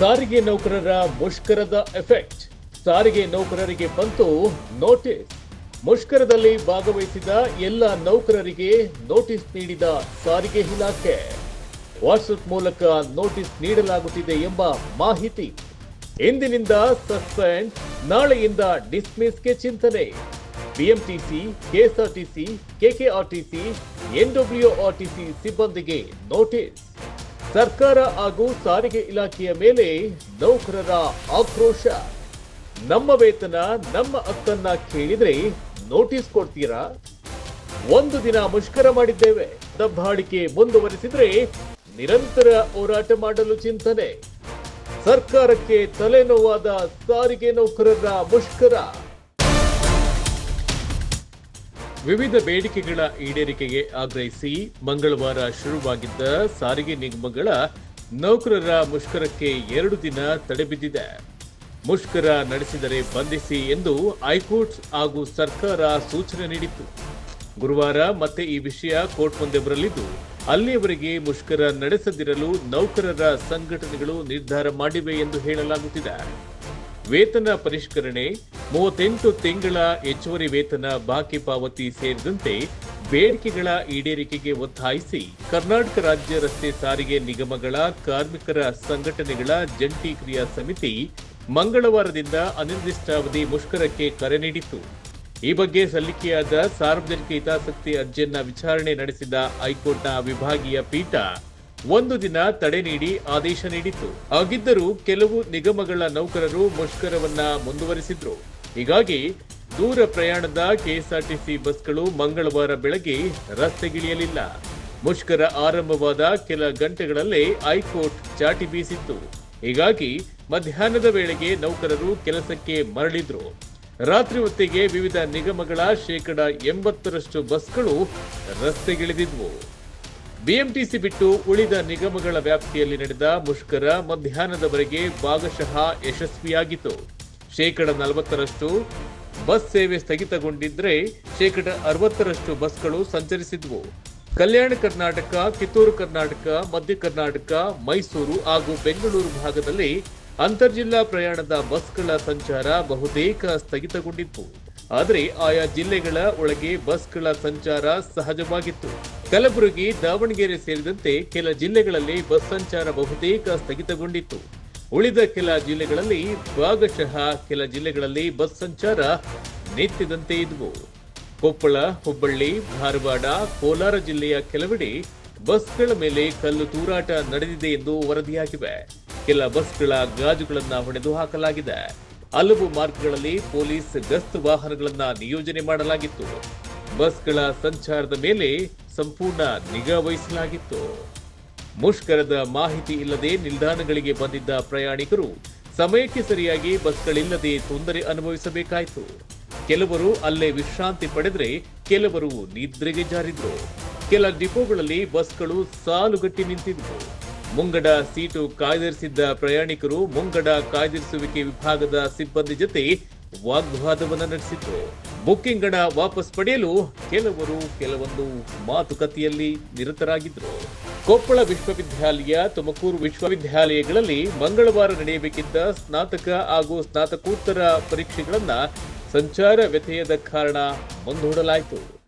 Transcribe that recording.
ಸಾರಿಗೆ ನೌಕರರ ಮುಷ್ಕರದ ಎಫೆಕ್ಟ್. ಸಾರಿಗೆ ನೌಕರರಿಗೆ ಬಂತು ನೋಟಿಸ್. ಮುಷ್ಕರದಲ್ಲಿ ಭಾಗವಹಿಸಿದ ಎಲ್ಲ ನೌಕರರಿಗೆ ನೋಟಿಸ್ ನೀಡಿದ ಸಾರಿಗೆ ಇಲಾಖೆ. ವಾಟ್ಸಪ್ ಮೂಲಕ ನೋಟಿಸ್ ನೀಡಲಾಗುತ್ತಿದೆ ಎಂಬ ಮಾಹಿತಿ. ಇಂದಿನಿಂದ ಸಸ್ಪೆಂಡ್, ನಾಳೆಯಿಂದ ಡಿಸ್ಮಿಸ್ಗೆ ಚಿಂತನೆ. ಬಿಎಂಟಿಸಿ, ಕೆಎಸ್ಆರ್ಟಿಸಿ, ಕೆಕೆಆರ್ಟಿಸಿ, ಎನ್ಡಬ್ಲ್ಯೂಆರ್ಟಿಸಿ ಸಿಬ್ಬಂದಿಗೆ ನೋಟಿಸ್. ಸರ್ಕಾರ ಹಾಗೂ ಸಾರಿಗೆ ಇಲಾಖೆಯ ಮೇಲೆ ನೌಕರರ ಆಕ್ರೋಶ. ನಮ್ಮ ವೇತನ, ನಮ್ಮ ಹಕ್ಕನ್ನ ಕೇಳಿದ್ರೆ ನೋಟಿಸ್ ಕೊಡ್ತೀರಾ? ಒಂದು ದಿನ ಮುಷ್ಕರ ಮಾಡಿದ್ದೇವೆ. ದಬ್ಬಾಳಿಕೆ ಮುಂದುವರಿಸಿದ್ರೆ ನಿರಂತರ ಹೋರಾಟ ಮಾಡಲು ಚಿಂತನೆ. ಸರ್ಕಾರಕ್ಕೆ ತಲೆನೋವಾದ ಸಾರಿಗೆ ನೌಕರರ ಮುಷ್ಕರ. ವಿವಿಧ ಬೇಡಿಕೆಗಳ ಈಡೇರಿಕೆಗೆ ಆಗ್ರಹಿಸಿ ಮಂಗಳವಾರ ಶುರುವಾಗಿದ್ದ ಸಾರಿಗೆ ನಿಗಮಗಳ ನೌಕರರ ಮುಷ್ಕರಕ್ಕೆ ಎರಡು ದಿನ ತಡೆಬಿದ್ದಿದೆ ಮುಷ್ಕರ ನಡೆಸಿದರೆ ಬಂಧಿಸಿ ಎಂದು ಹೈಕೋರ್ಟ್ ಹಾಗೂ ಸರ್ಕಾರ ಸೂಚನೆ ನೀಡಿತ್ತು. ಗುರುವಾರ ಮತ್ತೆ ಈ ವಿಷಯ ಕೋರ್ಟ್ ಮುಂದೆ ಬರಲಿದ್ದು, ಅಲ್ಲಿಯವರೆಗೆ ಮುಷ್ಕರ ನಡೆಸದಿರಲು ನೌಕರರ ಸಂಘಟನೆಗಳು ನಿರ್ಧಾರ ಮಾಡಿವೆ ಎಂದು ಹೇಳಲಾಗುತ್ತಿದೆ. ವೇತನ ಪರಿಷ್ಕರಣೆ, ಮೂವತ್ತೆಂಟು ತಿಂಗಳ ಹೆಚ್ಚುವರಿ ವೇತನ, ಬಾಕಿ ಪಾವತಿ ಸೇರಿದಂತೆ ಬೇಡಿಕೆಗಳ ಈಡೇರಿಕೆಗೆ ಒತ್ತಾಯಿಸಿ ಕರ್ನಾಟಕ ರಾಜ್ಯ ರಸ್ತೆ ಸಾರಿಗೆ ನಿಗಮಗಳ ಕಾರ್ಮಿಕರ ಸಂಘಟನೆಗಳ ಜಂಟಿ ಕ್ರಿಯಾ ಸಮಿತಿ ಮಂಗಳವಾರದಿಂದ ಅನಿರ್ದಿಷ್ಟಾವಧಿ ಮುಷ್ಕರಕ್ಕೆ ಕರೆ ನೀಡಿತ್ತು. ಈ ಬಗ್ಗೆ ಸಲ್ಲಿಕೆಯಾದ ಸಾರ್ವಜನಿಕ ಹಿತಾಸಕ್ತಿ ಅರ್ಜಿಯನ್ನ ವಿಚಾರಣೆ ನಡೆಸಿದ ಹೈಕೋರ್ಟ್ನ ವಿಭಾಗೀಯ ಪೀಠ ಒಂದು ದಿನ ತಡೆ ನೀಡಿ ಆದೇಶ ನೀಡಿತ್ತು. ಹಾಗಿದ್ದರೂ ಕೆಲವು ನಿಗಮಗಳ ನೌಕರರು ಮುಷ್ಕರವನ್ನ ಮುಂದುವರಿಸಿದ್ರು. ಹೀಗಾಗಿ ದೂರ ಪ್ರಯಾಣದ ಕೆಎಸ್ಆರ್ಟಿಸಿ ಬಸ್ಗಳು ಮಂಗಳವಾರ ಬೆಳಗ್ಗೆ ರಸ್ತೆಗಿಳಿಯಲಿಲ್ಲ. ಮುಷ್ಕರ ಆರಂಭವಾದ ಕೆಲ ಗಂಟೆಗಳಲ್ಲೇ ಹೈಕೋರ್ಟ್ ಚಾಟಿ ಬೀಸಿತ್ತು. ಹೀಗಾಗಿ ಮಧ್ಯಾಹ್ನದ ವೇಳೆಗೆ ನೌಕರರು ಕೆಲಸಕ್ಕೆ ಮರಳಿದ್ರು. ರಾತ್ರಿ ಹೊತ್ತಿಗೆ ವಿವಿಧ ನಿಗಮಗಳ ಶೇಕಡ ಎಂಬತ್ತರಷ್ಟು ಬಸ್ಗಳು ರಸ್ತೆಗಿಳಿದಿದ್ವು. ಬಿಎಂಟಿಸಿ ಬಿಟ್ಟು ಉಳಿದ ನಿಗಮಗಳ ವ್ಯಾಪ್ತಿಯಲ್ಲಿ ನಡೆದ ಮುಷ್ಕರ ಮಧ್ಯಾಹ್ನದವರೆಗೆ ಭಾಗಶಃ ಯಶಸ್ವಿಯಾಗಿತ್ತು. ಶೇಕಡ ನಲವತ್ತರಷ್ಟು ಬಸ್ ಸೇವೆ ಸ್ಥಗಿತಗೊಂಡಿದ್ದರೆ ಶೇಕಡ ಅರವತ್ತರಷ್ಟು ಬಸ್ಗಳು ಸಂಚರಿಸಿದ್ವು. ಕಲ್ಯಾಣ ಕರ್ನಾಟಕ, ಕಿತ್ತೂರು ಕರ್ನಾಟಕ, ಮಧ್ಯ ಕರ್ನಾಟಕ, ಮೈಸೂರು ಹಾಗೂ ಬೆಂಗಳೂರು ಭಾಗದಲ್ಲಿ ಅಂತರ್ಜಿಲ್ಲಾ ಪ್ರಯಾಣದ ಬಸ್ಗಳ ಸಂಚಾರ ಬಹುತೇಕ ಸ್ಥಗಿತಗೊಂಡಿತ್ತು. ಆದರೆ ಆಯಾ ಜಿಲ್ಲೆಗಳ ಒಳಗೆ ಬಸ್ಗಳ ಸಂಚಾರ ಸಹಜವಾಗಿತ್ತು. ಕಲಬುರಗಿ, ದಾವಣಗೆರೆ ಸೇರಿದಂತೆ ಕೆಲ ಜಿಲ್ಲೆಗಳಲ್ಲಿ ಬಸ್ ಸಂಚಾರ ಬಹುತೇಕ ಸ್ಥಗಿತಗೊಂಡಿತ್ತು. ಉಳಿದ ಕೆಲ ಜಿಲ್ಲೆಗಳಲ್ಲಿ ಭಾಗಶಃ ಕೆಲ ಜಿಲ್ಲೆಗಳಲ್ಲಿ ಬಸ್ ಸಂಚಾರ ನಿತ್ಯದಂತೆ ಇದ್ವು. ಕೊಪ್ಪಳ, ಹುಬ್ಬಳ್ಳಿ, ಧಾರವಾಡ, ಕೋಲಾರ ಜಿಲ್ಲೆಯ ಕೆಲವೆಡೆ ಬಸ್ಗಳ ಮೇಲೆ ಕಲ್ಲು ತೂರಾಟ ನಡೆದಿದೆ ಎಂದು ವರದಿಯಾಗಿವೆ. ಕೆಲ ಬಸ್ಗಳ ಗಾಜುಗಳನ್ನು ಹೊಡೆದು ಹಾಕಲಾಗಿದೆ. ಹಲವು ಮಾರ್ಗಗಳಲ್ಲಿ ಪೊಲೀಸ್ ಗಸ್ತು ವಾಹನಗಳನ್ನು ನಿಯೋಜನೆ ಮಾಡಲಾಗಿತ್ತು. ಬಸ್ಗಳ ಸಂಚಾರದ ಮೇಲೆ ಸಂಪೂರ್ಣ ನಿಗಾ ವಹಿಸಲಾಗಿತ್ತು. ಮುಷ್ಕರದ ಮಾಹಿತಿ ಇಲ್ಲದೆ ನಿಲ್ದಾಣಗಳಿಗೆ ಬಂದಿದ್ದ ಪ್ರಯಾಣಿಕರು ಸಮಯಕ್ಕೆ ಸರಿಯಾಗಿ ಬಸ್ಗಳಿಲ್ಲದೆ ತೊಂದರೆ ಅನುಭವಿಸಬೇಕಾಯಿತು. ಕೆಲವರು ಅಲ್ಲೇ ವಿಶ್ರಾಂತಿ ಪಡೆದರೆ ಕೆಲವರು ನಿದ್ರೆಗೆ ಜಾರಿದ್ರು. ಕೆಲ ಡಿಪೋಗಳಲ್ಲಿ ಬಸ್ಗಳು ಸಾಲುಗಟ್ಟಿ ನಿಂತಿದ್ವು. ಮುಂಗಡ ಸೀಟು ಕಾಯ್ದಿರಿಸಿದ್ದ ಪ್ರಯಾಣಿಕರು ಮುಂಗಡ ಕಾಯ್ದಿರಿಸುವಿಕೆ ವಿಭಾಗದ ಸಿಬ್ಬಂದಿ ಜೊತೆ ವಾಗ್ವಾದವನ್ನ ನಡೆಸಿತು ಬುಕ್ಕಿಂಗ್ ಹಣ ವಾಪಸ್ ಪಡೆಯಲು ಕೆಲವರು ಕೆಲವೊಂದು ಮಾತುಕತೆಯಲ್ಲಿ ನಿರತರಾಗಿದ್ರು. ಕೊಪ್ಪಳ ವಿಶ್ವವಿದ್ಯಾಲಯ, ತುಮಕೂರು ವಿಶ್ವವಿದ್ಯಾಲಯಗಳಲ್ಲಿ ಮಂಗಳವಾರ ನಡೆಯಬೇಕಿದ್ದ ಸ್ನಾತಕ ಹಾಗೂ ಸ್ನಾತಕೋತ್ತರ ಪರೀಕ್ಷೆಗಳನ್ನು ಸಂಚಾರ ವ್ಯತ್ಯಯದ ಕಾರಣ ಮುಂದೂಡಲಾಯಿತು.